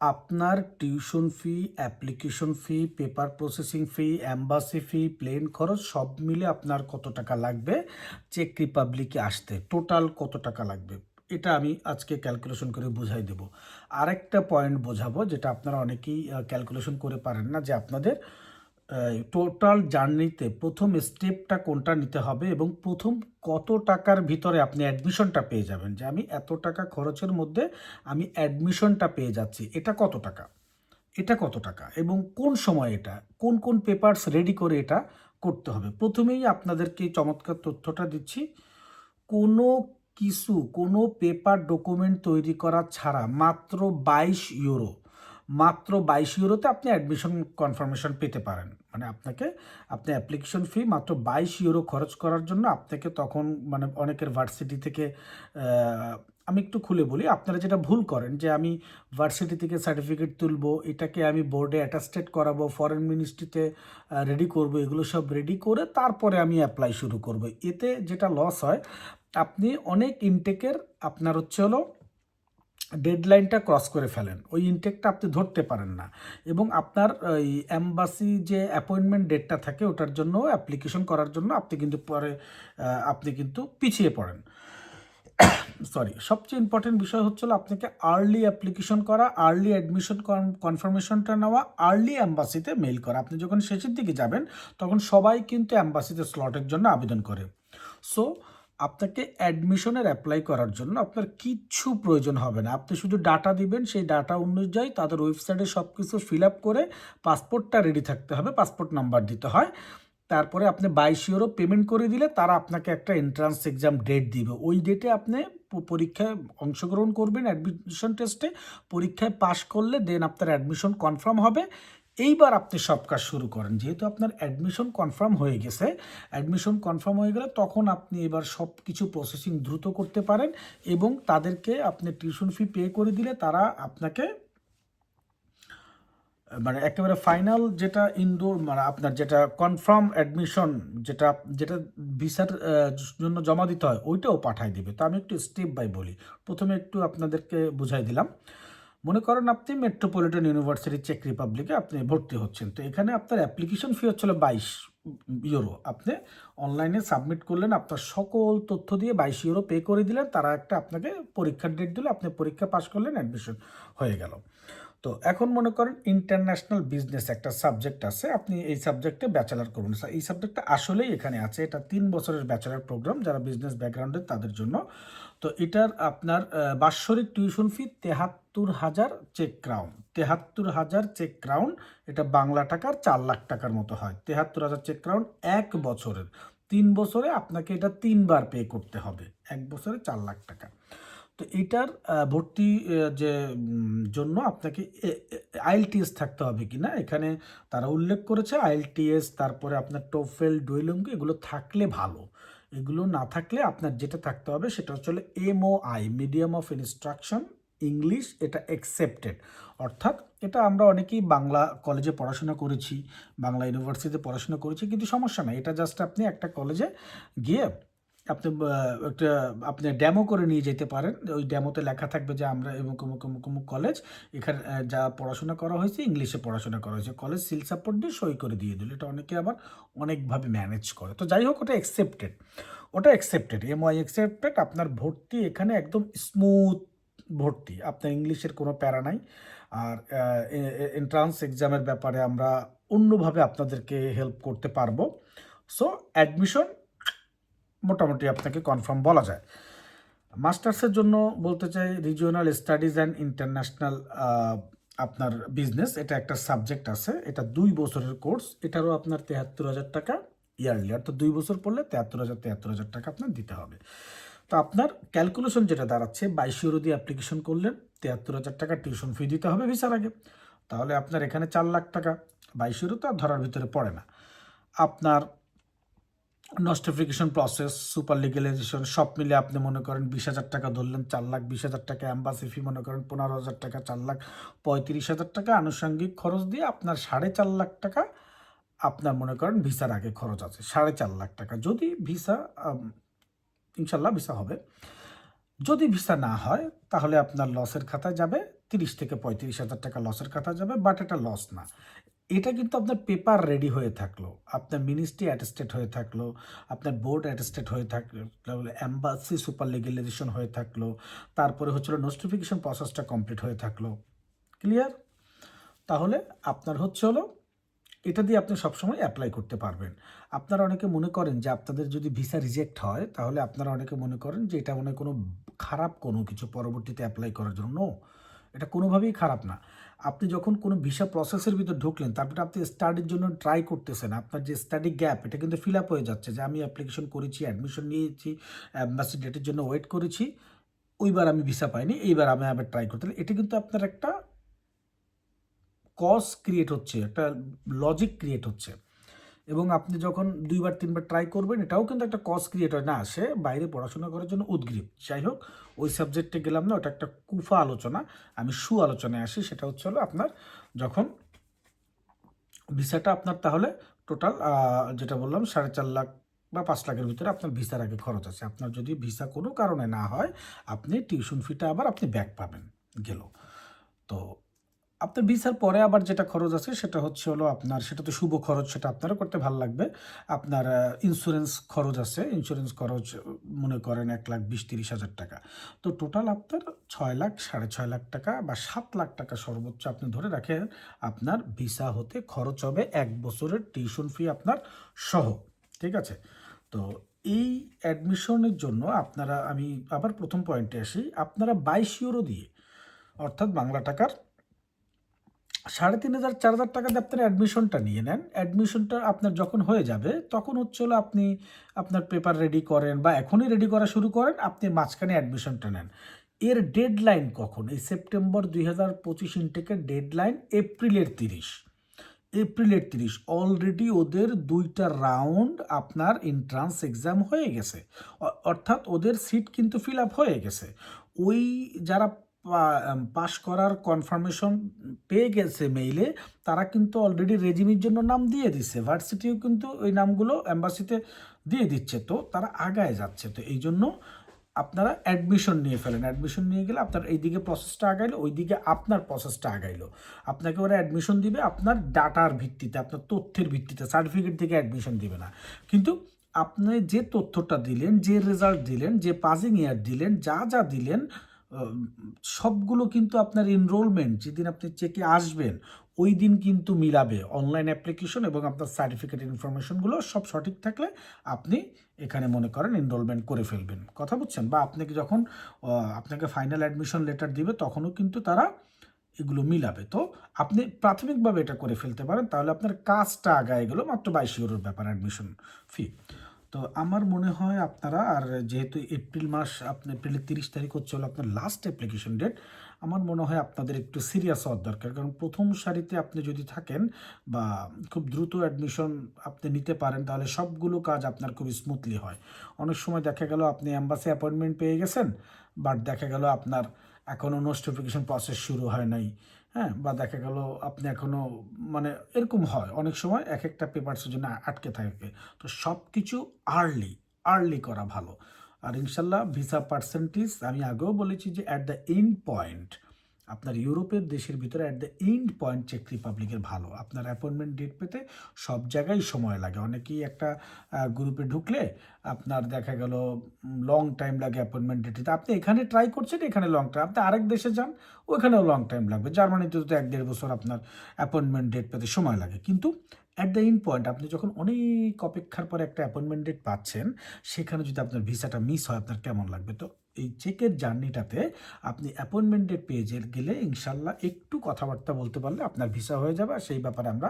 আপনার tuition fee, application fee, paper processing fee embassy fee, plane খরচ সব মিলে আপনার কত টাকা লাগবে? চেক রিপাবলিকে আসতে টোটাল কত টাকা লাগবে? এটা আমি আজকে ক্যালকুলেশন করে বোঝাই দেব। আরেকটা পয়েন্ট বোঝাবো যেটা আপনারা অনেকেই ক্যালকুলেশন করে পারেন না যে আপনাদের টোটাল জার্নিতে প্রথম স্টেপটা কোনটা নিতে হবে এবং প্রথম কত টাকার ভিতরে আপনি অ্যাডমিশনটা পেয়ে যাবেন? যে আমি এত টাকা খরচের মধ্যে আমি অ্যাডমিশনটা পেয়ে যাচ্ছি, এটা কত টাকা? এটা কত টাকা? এবং কোন সময় এটা? কোন কোন পেপারস রেডি করে এটা করতে হবে? প্রথমেই আপনাদেরকে চমৎকার তথ্যটা দিচ্ছি। কোনো কিছু, কোনো পেপার ডকুমেন্ট তৈরি করা ছাড়া মাত্র বাইশ ইউরো মাত্র বাইশ ইউরোতে আপনি অ্যাডমিশন কনফার্মেশন পেতে পারেন। মানে আপনাকে, আপনি অ্যাপ্লিকেশন ফি মাত্র বাইশ ইউরো খরচ করার জন্য আপনাকে তখন মানে অনেকের ভার্সিটি থেকে আমি একটু খুলে বলি, আপনারা যেটা ভুল করেন যে আমি ভার্সিটি থেকে সার্টিফিকেট তুলব, এটাকে আমি বোর্ডে অ্যাটাস্টেড করাবো ফরেন মিনিস্ট্রিতে রেডি করব, এগুলো সব রেডি করে তারপরে আমি অ্যাপ্লাই শুরু করব। এতে যেটা লস হয়, আপনি অনেক ইনটেকের আপনার হচ্ছে হলো ডেডলাইনটা ক্রস করে ফেলেন। ওই ইনটেকটা আপনি ধরতে পারেন না। এবং আপনার ওই অ্যাম্বাসি যে অ্যাপয়েন্টমেন্ট ডেটটা থাকে, ওটার জন্য অ্যাপ্লিকেশন করার জন্য আপনি কিন্তু পরে আপনি কিন্তু পিছিয়ে পড়েন। সরি সবচেয়ে ইম্পর্টেন্ট বিষয় হচ্ছে হলো আপনাকে আর্লি অ্যাপ্লিকেশন করা আর্লি অ্যাডমিশন কনফার্মেশনটা নেওয়া আর্লি অ্যাম্বাসিতে মেল করা। আপনি যখন শেষের দিকে যাবেন, তখন সবাই কিন্তু অ্যাম্বাসিতে স্লটের জন্য আবেদন করে। সো আপনাকে অ্যাডমিশনের অ্যাপ্লাই করার জন্য আপনার কিচ্ছু প্রয়োজন হবে না। আপনি শুধু ডাটা দিবেন, সেই ডাটা অনুযায়ী তাদের ওয়েবসাইটে সব কিছু ফিল আপ করে পাসপোর্টটা রেডি থাকতে হবে পাসপোর্ট নাম্বার দিতে হয়। তারপরে আপনি বাইশ ইউরো পেমেন্ট করে দিলে তারা আপনাকে একটা এন্ট্রান্স এক্সাম ডেট দিবে। ওই ডেটে আপনি পরীক্ষায় অংশগ্রহণ করবেন অ্যাডমিশন টেস্টে পরীক্ষায় পাশ করলে দেন আপনার অ্যাডমিশন কনফার্ম হবে। এইবার আপনি সব কাজ শুরু করেন। যেহেতু আপনার অ্যাডমিশন কনফার্ম হয়ে গেছে অ্যাডমিশন কনফার্ম হয়ে গেলে তখন আপনি এবার সব কিছু প্রসেসিং দ্রুত করতে পারেন এবং তাদেরকে আপনি টিউশন ফি পে করে দিলে তারা আপনাকে মানে একেবারে ফাইনাল যেটা ইনডোর মানে আপনার যেটা কনফার্ম অ্যাডমিশন যেটা যেটা ভিসার জন্য জমা দিতে হয়, ওইটাও পাঠাই দিবে। তো আমি একটু স্টেপ বাই বলি। প্রথমে একটু আপনাদেরকে বুঝাই দিলাম। মনে করেন আপনি মেট্রোপলিটন ইউনিভার্সিটি চেক রিপাবলিকে আপনি ভর্তি হচ্ছেন। তো এখানে আপনার অ্যাপ্লিকেশন ফি হচ্ছিল বাইশ ইউরো আপনি অনলাইনে সাবমিট করলেন, আপনার সকল তথ্য দিয়ে বাইশ ইউরো পে করে দিলেন, তারা একটা আপনাকে পরীক্ষার ডেট দিল, আপনি পরীক্ষা পাস করলেন অ্যাডমিশন হয়ে গেল। তো এখন মনে করেন ইন্টারন্যাশনাল বিজনেস একটা সাবজেক্ট আছে, আপনি এই সাবজেক্টে ব্যাচেলার করবেন। এই সাবজেক্টটা আসলেই এখানে আছে। এটা তিন বছরের ব্যাচেলার প্রোগ্রাম যারা বিজনেস ব্যাকগ্রাউন্ডের তাদের জন্য। তো এটার আপনার বাৎসরিক টিউশন ফি তেহাত্তর হাজার চেক ক্রাউন তেহাত্তর হাজার চেক ক্রাউন এটা বাংলা টাকার চার লাখ টাকার মতো হয়। তেহাত্তর হাজার চেক ক্রাউন এক বছরের। তিন বছরে আপনাকে এটা তিনবার পে করতে হবে। এক বছরে চার লাখ টাকা। তো এটার ভর্তি যে জন্য আপনাকে আইএলটিএস থাকতে হবে কি না? এখানে তারা উল্লেখ করেছে, আইএলটিএস, তারপরে আপনার টোফেল ডুয়েলঙ্গ এগুলো থাকলে ভালো। এগুলো না থাকলে আপনার যেটা থাকতে হবে সেটা হচ্ছে MOI medium of instruction English এটা অ্যাকসেপ্টেড অর্থাৎ এটা আমরা অনেকেই বাংলা কলেজে পড়াশোনা করেছি, বাংলা ইউনিভার্সিটিতে পড়াশোনা করেছি, কিন্তু সমস্যা নাই। এটা জাস্ট আপনি একটা কলেজে গিয়ে আপনি একটা, আপনি ডেমো করে নিয়ে যেতে পারেন। ওই ডেমোতে লেখা থাকবে যে আমরা অমুক অমুক অমুক অমুক কলেজ এখানে যা পড়াশোনা করা হয়েছে ইংলিশে পড়াশোনা করা হয়েছে। কলেজ সিল সাপোর্ট দিয়ে সই করে দিয়ে দিল। এটা অনেকে আবার অনেকভাবে ম্যানেজ করে। তো যাই হোক, ওটা অ্যাকসেপ্টেড ওটা অ্যাকসেপ্টেড এমওয়াই অ্যাকসেপ্টেড আপনার ভর্তি এখানে একদম স্মুথ ভর্তি। আপনার ইংলিশের কোনো প্যারা নাই। আর এন্ট্রান্স এক্সামের ব্যাপারে আমরা অন্যভাবে আপনাদেরকে হেল্প করতে পারব। সো অ্যাডমিশন মোটামুটি আপনাকে কনফার্ম বলা যায়। মাস্টার্সের জন্য বলতে চাই রিজিওনাল স্টাডিজ অ্যান্ড ইন্টারন্যাশনাল আপনার বিজনেস এটা একটা সাবজেক্ট আছে, এটা দুই বছরের কোর্স এটারও আপনার তেহাত্তর হাজার টাকা ইয়ারলি অর্থাৎ দুই বছর পড়লে তেহাত্তর হাজার তেহাত্তর হাজার টাকা আপনার দিতে হবে। তো আপনার ক্যালকুলেশন যেটা দাঁড়াচ্ছে, বাইশ ইউরো দিয়ে অ্যাপ্লিকেশন করলেন, তেহাত্তর হাজার টাকা টিউশন ফি দিতে হবে ভিসার আগে। তাহলে আপনার এখানে চার লাখ টাকা, বাইশ ইউরো তো আর ধরার ভিতরে পড়ে না। আপনার নস্টিফিকেশন প্রসেস সুপার লিগেলাইজেশন সব মিলে আপনি মনে করেন বিশ হাজার টাকা ধরলেন, চার লাখ, বিশ হাজার টাকা অ্যাম্বাসি ফি মনে করেন, পনেরো হাজার টাকা, চার লাখ, পঁয়ত্রিশ হাজার টাকা আনুষঙ্গিক খরচ দিয়ে আপনার সাড়ে চার লাখ টাকা আপনার মনে করেন ভিসার আগে খরচ আছে, সাড়ে চার লাখ টাকা। যদি ভিসা ইনশাল্লাহ ভিসা হবে। যদি ভিসা না হয়, তাহলে আপনার লসের খাতায় যাবে, তিরিশ থেকে পঁয়ত্রিশ হাজার টাকা লসের কথা যাবে বাট এটা লস না। এটা কিন্তু আপনার পেপার রেডি হয়ে থাকল, আপনার মিনিস্ট্রি অ্যাটেস্টেড হয়ে থাকল, আপনার বোর্ড অ্যাটেস্টেড হয়ে থাকল অ্যাম্বাসি সুপার লিগেলাইজেশন হয়ে থাকল, তারপরে হচ্ছিল নোটিফিকেশন প্রসেসটা কমপ্লিট হয়ে থাকল ক্লিয়ার তাহলে আপনার হচ্ছে হলো, এটা দিয়ে আপনি সবসময় অ্যাপ্লাই করতে পারবেন। আপনারা অনেকে মনে করেন যে আপনাদের যদি ভিসা রিজেক্ট হয়, তাহলে আপনারা অনেকে মনে করেন যে এটা মনে কোনো খারাপ কোনো কিছু পরবর্তীতে অ্যাপ্লাই করার জন্য। এটা কোনোভাবেই খারাপ না। আপনি যখন কোনো ভিসা প্রসেসের ভিতর ঢুকলেন, তারপরে আপনি স্টাডির জন্য ট্রাই করতেছেন, আপনার যে স্টাডি গ্যাপ এটা কিন্তু ফিল আপ হয়ে যাচ্ছে যে আমি অ্যাপ্লিকেশন করেছি অ্যাডমিশন নিয়েছি অ্যাম্বাসি ডেটের জন্য ওয়েট করেছি, ওইবার আমি ভিসা পাইনি, এইবার আমি আবার ট্রাই করতে এটা কিন্তু আপনার একটা কজ ক্রিয়েট হচ্ছে, একটা লজিক ক্রিয়েট হচ্ছে। এবং আপনি যখন দুইবার, তিনবার ট্রাই করবেন, এটাও কিন্তু একটা কজ ক্রিয়েট হয় না সে বাইরে পড়াশোনা করার জন্য উদ্গ্রীব। যাই হোক, ওই সাবজেক্টে গেলাম না, ওটা একটা কুফা আলোচনা। আমি সু আলোচনায় আসি, সেটা হচ্ছে হলো আপনার যখন ভিসাটা আপনার তাহলে টোটাল যেটা বললাম, সাড়ে চার লাখ বা পাঁচ লাখের ভিতরে আপনার ভিসার আগে খরচ আছে। আপনার যদি ভিসা কোনো কারণে না হয়, আপনি টিউশন ফিটা আবার আপনি ব্যাক পাবেন গেল তো আপনার ভিসার পরে আবার যেটা খরচ আছে সেটা হচ্ছে হলো আপনার, সেটা তো শুভ খরচ, সেটা আপনারও করতে ভালো লাগবে। আপনার ইন্স্যুরেন্স খরচ আছে ইন্স্যুরেন্স খরচ মনে করেন এক লাখ বিশ তিরিশ হাজার টাকা। তো টোটাল আপনার ছয় লাখ, সাড়ে ছয় লাখ টাকা বা সাত লাখ টাকা সর্বোচ্চ আপনি ধরে রাখেন, আপনার ভিসা হতে খরচ হবে এক বছরের টিউশন ফি আপনার সহ, ঠিক আছে? তো এই অ্যাডমিশনের জন্য আপনারা, আমি আবার প্রথম পয়েন্টে আসি, আপনারা বাইশ ইউরো দিয়ে, অর্থাৎ বাংলা টাকার সাড়ে তিন হাজার, চার হাজার টাকা দিয়ে আপনার অ্যাডমিশনটা নিয়ে নেন। অ্যাডমিশনটা আপনার যখন হয়ে যাবে, তখন হচ্ছে হলো আপনি আপনার পেপার রেডি করেন বা এখনই রেডি করা শুরু করেন, আপনি মাঝখানে অ্যাডমিশনটা নেন। এর ডেডলাইন কখন? এই সেপ্টেম্বর দুই হাজার পঁচিশ ইনটেকের ডেডলাইন এপ্রিলের তিরিশ। এপ্রিলের তিরিশ অলরেডি ওদের দুইটা রাউন্ড আপনার এন্ট্রান্স এক্সাম হয়ে গেছে। অর্থাৎ ওদের সিট কিন্তু ফিল আপ হয়ে গেছে। ওই যারা পাস করার কনফার্মেশন পেয়ে গেছে মেইলে তারা কিন্তু অলরেডি রেজিমির জন্য নাম দিয়ে দিচ্ছে ভার্সিটিও কিন্তু ওই নামগুলো অ্যাম্বাসিতে দিয়ে দিচ্ছে। তো তারা আগায় যাচ্ছে। তো এই জন্য আপনারা অ্যাডমিশন নিয়ে ফেলেন। অ্যাডমিশন নিয়ে গেলে আপনার এইদিকে প্রসেসটা আগাইলো, ওইদিকে আপনার প্রসেসটা আগাইলো। আপনাকে ওরা অ্যাডমিশন দিবে আপনার ডাটার ভিত্তিতে, আপনার তথ্যের ভিত্তিতে সার্টিফিকেট থেকে অ্যাডমিশন দিবে না। কিন্তু আপনি যে তথ্যটা দিলেন, যে রেজাল্ট দিলেন, যে পাসিং ইয়ার দিলেন, যা যা দিলেন সবগুলো কিন্তু আপনার এনরোলমেন্ট যেদিন আপনি চেকে আসবেন, ওই দিন কিন্তু মিলাবে অনলাইন অ্যাপ্লিকেশন এবং আপনার সার্টিফিকেট ইনফরমেশনগুলো সব সঠিক থাকলে আপনি এখানে মনে করেন এনরোলমেন্ট করে ফেলবেন। কথা বুঝছেন? বা আপনাকে যখন আপনাকে ফাইনাল অ্যাডমিশন লেটার দিবে তখনও কিন্তু তারা এগুলো মিলাবে। তো আপনি প্রাথমিকভাবে এটা করে ফেলতে পারেন, তাহলে আপনার কাজটা আগায় গেল মাত্র বাইশ ইউরোর ব্যাপার অ্যাডমিশন ফি তো আমার মনে হয় আপনারা, আর যেহেতু এপ্রিল মাস, আপনি এপ্রিলের তিরিশ তারিখ হচ্ছে হলো আপনার লাস্ট অ্যাপ্লিকেশন ডেট আমার মনে হয় আপনাদের একটু সিরিয়াস হওয়ার দরকার। কারণ প্রথম সারিতে আপনি যদি থাকেন বা খুব দ্রুত অ্যাডমিশন আপনি নিতে পারেন, তাহলে সবগুলো কাজ আপনার খুব স্মুথলি হয়। অনেক সময় দেখা গেল আপনি অ্যাম্বাসি অ্যাপয়েন্টমেন্ট পেয়ে গেছেন বাট দেখা গেল আপনার এখনও নোটিফিকেশন প্রসেস শুরু হয় নাই। হ্যাঁ বা দেখা গেল আপনি এখনও মানে এরকম হয়। অনেক সময় এক একটা পেপারসের জন্য আটকে থাকে। তো সব কিছু আর্লি আর্লি করা ভালো। আর ইনশাল্লাহ ভিসা পার্সেন্টেজ আমি আগেও বলেছি যে অ্যাট দ্য এন্ড পয়েন্ট আপনার ইউরোপের দেশের ভিতরে অ্যাট দ্য এন্ড পয়েন্ট চেক রিপাবলিকের ভালো। আপনার অ্যাপয়েন্টমেন্ট ডেট পেতে সব জায়গায় সময় লাগে। অনেকেই একটা গ্রুপে ঢুকলে আপনার দেখা গেল লং টাইম লাগে অ্যাপয়েন্টমেন্ট ডেটে আপনি এখানে ট্রাই করছেন, এখানে লং টাইম আপনি আরেক দেশে যান ওখানেও লং টাইম লাগবে। জার্মানিতে তো এক দেড় বছর আপনার অ্যাপয়েন্টমেন্ট ডেট পেতে সময় লাগে। কিন্তু অ্যাট দ্য ইন পয়েন্ট আপনি যখন অনেক অপেক্ষার পরে একটা অ্যাপয়েন্টমেন্ট ডেট পাচ্ছেন, সেখানে যদি আপনার ভিসাটা মিস হয়, আপনার কেমন লাগবে? তো এই চেকের জার্নিটাতে আপনি অ্যাপয়েন্টমেন্ট ডেট পেয়ে গেলে ইনশাল্লাহ একটু কথাবার্তা বলতে পারলে আপনার ভিসা হয়ে যাবে আর সেই ব্যাপারে আমরা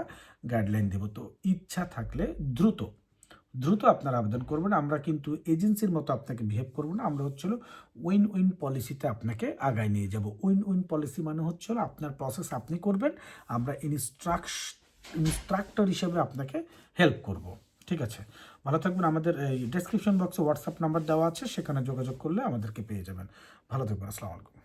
গাইডলাইন দেবো। তো ইচ্ছা থাকলে দ্রুত দ্রুত আপনার আবেদন করবেন। আমরা কিন্তু এজেন্সির মতো আপনাকে বিহেভ করব না। আমরা হচ্ছিল উইন উইন পলিসিতে আপনাকে আগায় নিয়ে যাব। উইন উইন পলিসি মানে হচ্ছিল আপনার প্রসেস আপনি করবেন, আমরা ইনস্ট্রাকশ ইনস্ট্রাক্টর হিসেবে আপনাকে হেল্প করব। ঠিক আছে? ভালো থাকবেন। আমাদের এই ডেসক্রিপশন বক্সে হোয়াটসঅ্যাপ নাম্বার দেওয়া আছে, সেখানে যোগাযোগ করলে আমাদেরকে পেয়ে যাবেন। ভালো থাকবেন, আসসালামু আলাইকুম।